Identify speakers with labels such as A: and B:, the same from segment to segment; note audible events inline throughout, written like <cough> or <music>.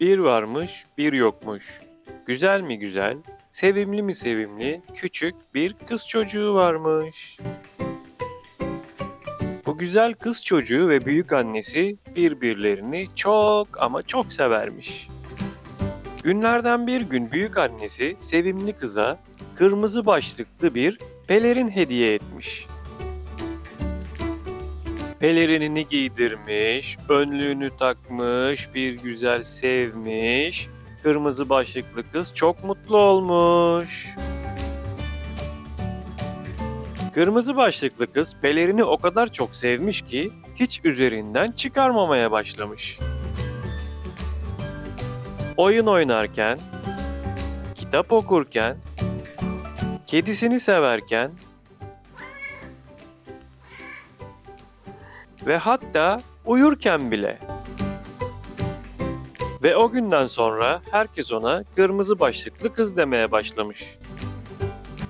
A: Bir varmış, bir yokmuş. Güzel mi güzel, sevimli mi sevimli, küçük bir kız çocuğu varmış. Bu güzel kız çocuğu ve büyük annesi birbirlerini çok ama çok severmiş. Günlerden bir gün büyük annesi sevimli kıza kırmızı başlıklı bir pelerin hediye etmiş. Pelerinini giydirmiş, önlüğünü takmış, bir güzel sevmiş. Kırmızı başlıklı kız çok mutlu olmuş. Kırmızı başlıklı kız pelerini o kadar çok sevmiş ki hiç üzerinden çıkarmamaya başlamış. Oyun oynarken, kitap okurken, kedisini severken ve hatta uyurken bile. Ve o günden sonra herkes ona kırmızı başlıklı kız demeye başlamış.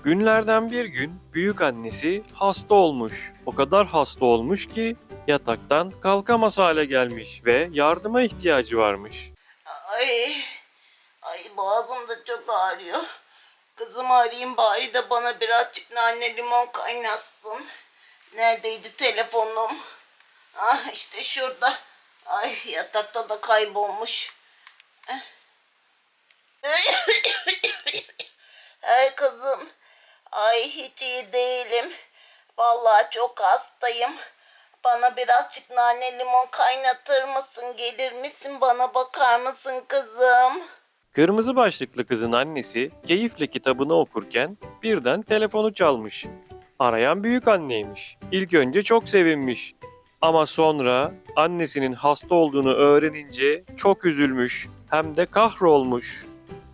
A: Günlerden bir gün büyük annesi hasta olmuş. O kadar hasta olmuş ki yataktan kalkamaz hale gelmiş ve yardıma ihtiyacı varmış.
B: Ay, ay boğazım da çok ağrıyor. Kızımı arayayım bari de bana birazcık nane limon kaynatsın. Neredeydi telefonum? Ah işte şurada. Ay yatakta da kaybolmuş. Ay kızım. Ay hiç iyi değilim. Vallahi çok hastayım. Bana birazcık nane limon kaynatır mısın? Gelir misin? Bana bakar mısın kızım?
A: Kırmızı başlıklı kızın annesi keyifle kitabını okurken birden telefonu çalmış. Arayan büyük anneymiş. İlk önce çok sevinmiş. Ama sonra annesinin hasta olduğunu öğrenince çok üzülmüş. Hem de kahrolmuş.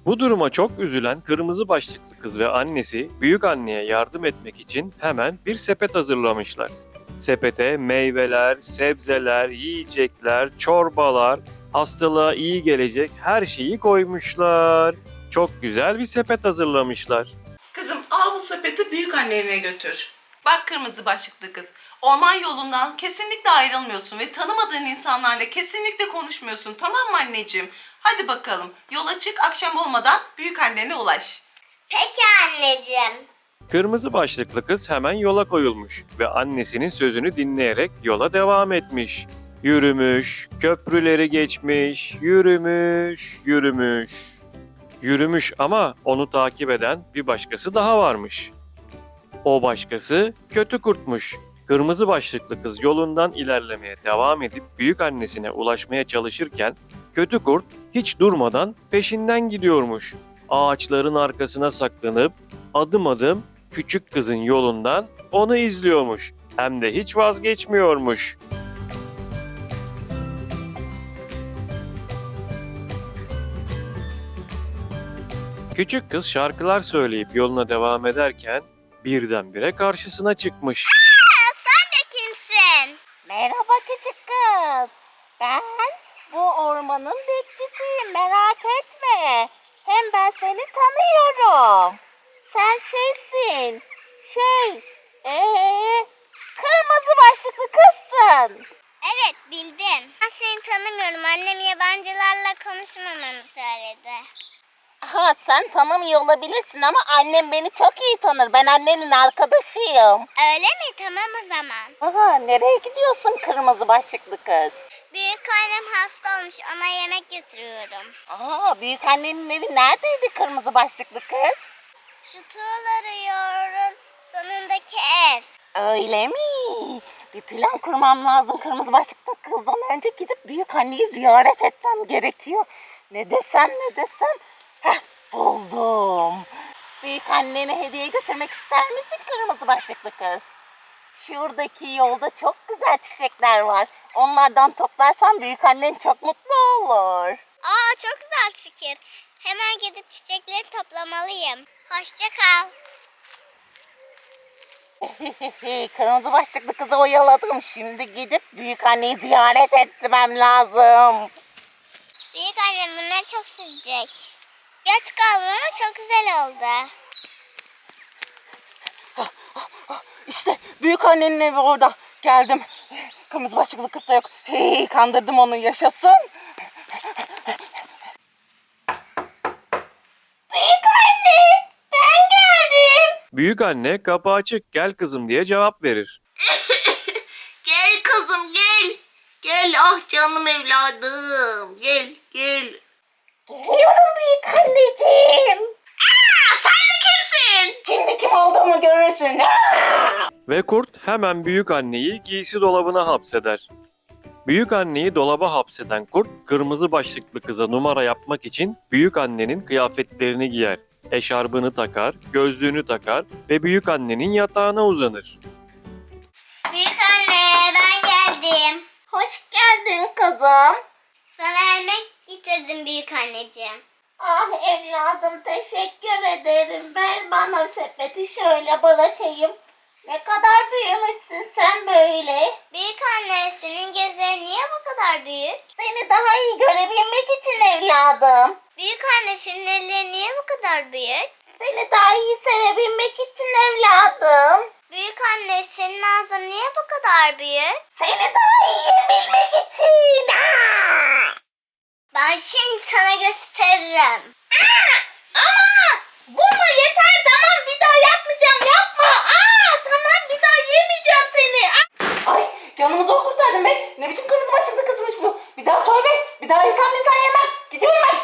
A: Bu duruma çok üzülen kırmızı başlıklı kız ve annesi büyük anneye yardım etmek için hemen bir sepet hazırlamışlar. Sepete meyveler, sebzeler, yiyecekler, çorbalar, hastalığa iyi gelecek her şeyi koymuşlar. Çok güzel bir sepet hazırlamışlar.
C: Kızım al bu sepeti büyük annene götür. Bak kırmızı başlıklı kız. Orman yolundan kesinlikle ayrılmıyorsun ve tanımadığın insanlarla kesinlikle konuşmuyorsun. Tamam mı anneciğim? Hadi bakalım. Yola çık akşam olmadan büyük annene ulaş.
D: Peki anneciğim.
A: Kırmızı başlıklı kız hemen yola koyulmuş ve annesinin sözünü dinleyerek yola devam etmiş. Yürümüş, köprüleri geçmiş, yürümüş, yürümüş. Yürümüş ama onu takip eden bir başkası daha varmış. O başkası kötü kurtmuş. Kırmızı başlıklı kız yolundan ilerlemeye devam edip büyük annesine ulaşmaya çalışırken kötü kurt hiç durmadan peşinden gidiyormuş. Ağaçların arkasına saklanıp adım adım küçük kızın yolundan onu izliyormuş. Hem de hiç vazgeçmiyormuş. Küçük kız şarkılar söyleyip yoluna devam ederken birdenbire karşısına çıkmış.
D: Sen de kimsin?
E: Merhaba küçük kız. Ben bu ormanın bekçisiyim merak etme. Hem ben seni tanıyorum. Sen şeysin. Şey, ee, kırmızı başlıklı kızsın.
D: Evet bildim. Ben seni tanımıyorum. Annem yabancılarla konuşmamamı söyledi.
E: Ha sen tanımıyor olabilirsin ama annem beni çok iyi tanır. Ben annenin arkadaşıyım.
D: Öyle mi? Tamam o zaman.
E: Aha nereye gidiyorsun kırmızı başlıklı kız?
D: Büyük annem hasta olmuş. Ona yemek götürüyorum.
E: Aa büyük annenin evi neredeydi kırmızı başlıklı kız?
D: Şu tuğları yoğurun sonundaki ev.
E: Öyle mi? Bir plan kurmam lazım kırmızı başlıklı kızdan önce gidip büyük anneyi ziyaret etmem gerekiyor. Ne desem ne desem. Heh buldum. Büyük annene hediye götürmek ister misin kırmızı başlıklı kız? Şuradaki yolda çok güzel çiçekler var. Onlardan toplarsan büyük annen çok mutlu olur.
D: Aa çok güzel fikir. Hemen gidip çiçekleri toplamalıyım. Hoşça kal. <laughs>
E: Kırmızı başlıklı kızı oyaladım. Şimdi gidip büyük anneyi ziyaret etmem lazım.
D: Büyük annem bunları çok sevecek. Geç kaldım ama çok güzel oldu.
E: İşte büyük annenin evi orada. Geldim. Kırmızı başlıklı kız da yok. Hey, kandırdım onu yaşasın.
A: Büyük anne ben geldim. Büyük anne kapı açık gel kızım diye cevap verir. <coughs>
B: gel kızım gel. Gel ah canım evladım. Gel gel. Aa!
A: Ve kurt hemen büyük anneyi giysi dolabına hapseder. Büyük anneyi dolaba hapseden kurt kırmızı başlıklı kıza numara yapmak için büyük annenin kıyafetlerini giyer. Eşarbını takar, gözlüğünü takar ve büyük annenin yatağına uzanır.
D: Büyük anne ben geldim.
E: Hoş geldin kızım.
D: Sana yemek getirdim büyük anneciğim.
E: Ah evladım teşekkür ederim. Ver bana sepeti şöyle bırakayım. Ne kadar büyümüşsün sen böyle.
D: Büyük anne senin gözlerin niye bu kadar büyük?
E: Seni daha iyi görebilmek için evladım.
D: Büyük anne senin ellerin niye bu kadar büyük?
E: Seni daha iyi sevebilmek için evladım.
D: Büyük anne senin ağzın niye bu kadar büyük?
E: Seni daha
D: gösteririm.
E: Ama vurma yeter tamam bir daha yapmayacağım yapma. Aa tamam bir daha yemeyeceğim seni. Aa! Ay canımı zor kurtardım be. Ne biçim kırmızı başlıklı kızmış bu. Bir daha tövbe. Bir daha insan insan yemem. Gidiyorum ben.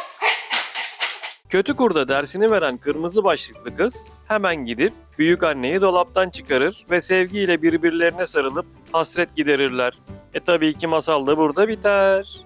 A: Kötü kurda dersini veren kırmızı başlıklı kız hemen gidip büyük anneyi dolaptan çıkarır ve sevgiyle birbirlerine sarılıp hasret giderirler. E tabii ki masal da burada biter.